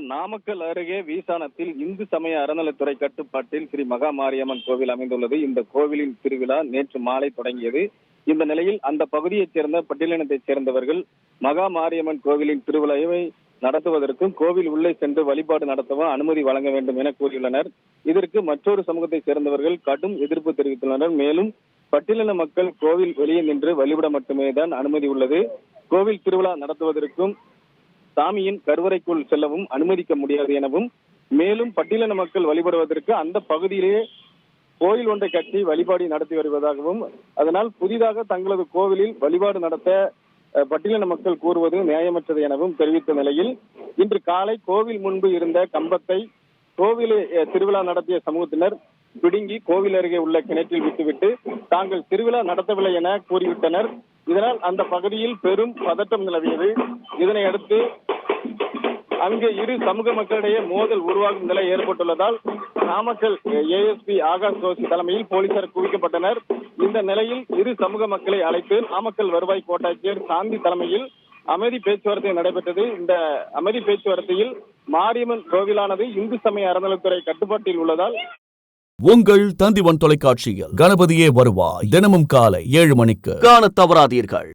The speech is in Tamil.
நாமக்கல் அருகே வீசானத்தில் இந்து சமய அறநிலைத்துறை கட்டுப்பாட்டில் ஸ்ரீ மகா மாரியம்மன் கோவில் அமைந்துள்ளது. இந்த கோவிலின் திருவிழா நேற்று மாலை தொடங்கியது. இந்த நிலையில் அந்த பகுதியைச் சேர்ந்த பட்டியலினத்தைச் சேர்ந்தவர்கள் மகா மாரியம்மன் கோவிலின் திருவிழாவை நடத்துவதற்கும் கோவில் உள்ளே சென்று வழிபாடு நடத்தவும் அனுமதி வழங்க வேண்டும் என கூறியுள்ளனர். இதற்கு மற்றொரு சமூகத்தைச் சேர்ந்தவர்கள் கடும் எதிர்ப்பு தெரிவித்துள்ளனர். மேலும் பட்டியலின மக்கள் கோவில் வெளியே நின்று வழிபட மட்டுமே தான் அனுமதி உள்ளது. கோவில் திருவிழா நடத்துவதற்கும் சாமியின் கருவறைக்குள் செல்லவும் அனுமதிக்க முடியாது எனவும் மேலும் பட்டியலின மக்கள் வழிபடுவதற்கு அந்த பகுதியிலேயே கோயில் ஒன்றை கட்டி வழிபாடு நடத்தி வருவதாகவும் அதனால் புதிதாக தங்களது கோவிலில் வழிபாடு நடத்த பட்டியலின மக்கள் கூறுவது நியாயமற்றது எனவும் தெரிவித்த நிலையில் இன்று காலை கோவில் முன்பு இருந்த கம்பத்தை கோவில் திருவிழா நடத்திய சமூகத்தினர் பிடுங்கி கோவில் அருகே உள்ள கிணற்றில் விட்டுவிட்டு தாங்கள் திருவிழா நடத்தவில்லை என கூறிவிட்டனர். இதனால் அந்த பகுதியில் பெரும் பதட்டம் நிலவியது. இதனையடுத்து அங்கு இரு சமூக மக்களிடையே மோதல் உருவாகும் நிலை ஏற்பட்டுள்ளதால் நாமக்கல் ஏஎஸ்பி ஆகாஷ் கோஷி தலைமையில் போலீசார் குவிக்கப்பட்டனர். இந்த நிலையில் இரு சமூக மக்களை அழைத்து நாமக்கல் வருவாய் கோட்டாட்சியர் சாந்தி தலைமையில் அமைதி பேச்சுவார்த்தை நடைபெற்றது. இந்த அமைதி பேச்சுவார்த்தையில் மாரியம்மன் கோவிலானது இந்து சமய அறநிலைத்துறை கட்டுப்பாட்டில் உள்ளதால் உங்கள் தந்திவன் தொலைக்காட்சியில் கணபதியே வருவாய். தினமும் காலை ஏழு மணிக்கு காண தவறாதீர்கள்.